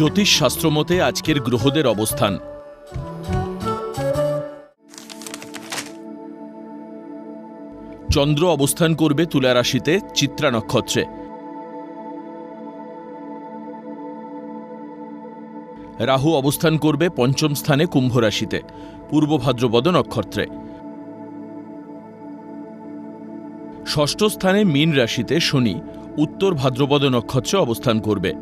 জ্যোতিষ শাস্ত্র মতে আজকের গ্রহদের অবস্থান। চন্দ্র অবস্থান করবে তুলা রাশিতে, চিত্রা নক্ষত্রে। রাহু অবস্থান করবে পঞ্চম স্থানে কুম্ভ রাশিতে, পূর্ব ভাদ্রপদ নক্ষত্রে। ষষ্ঠ স্থানে মীন রাশিতে শনি, উত্তর ভাদ্রপদ নক্ষত্রে অবস্থান করবে।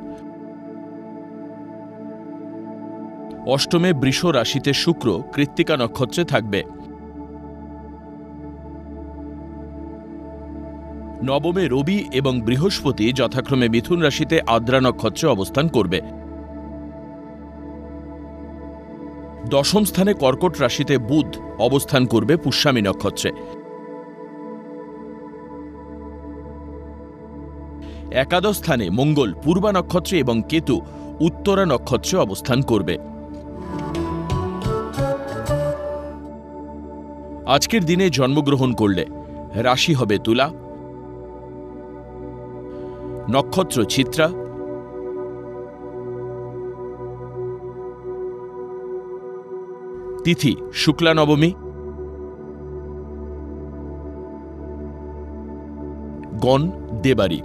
অষ্টমে বৃষ রাশিতে শুক্র কৃত্তিকা নক্ষত্রে থাকবে। নবমে রবি এবং বৃহস্পতি যথাক্রমে মিথুন রাশিতে আদ্রা নক্ষত্রে অবস্থান করবে। দশম স্থানে কর্কট রাশিতে বুধ অবস্থান করবে পুষ্যামী নক্ষত্রে। একাদশ স্থানে মঙ্গল, পূর্বা নক্ষত্রে এবং কেতু উত্তরা নক্ষত্রে অবস্থান করবে। আজকের দিনে জন্মগ্রহণ করলে রাশি হবে তুলা নক্ষত্র চিত্রা তিথি শুক্লা নবমী গণ দেবারী।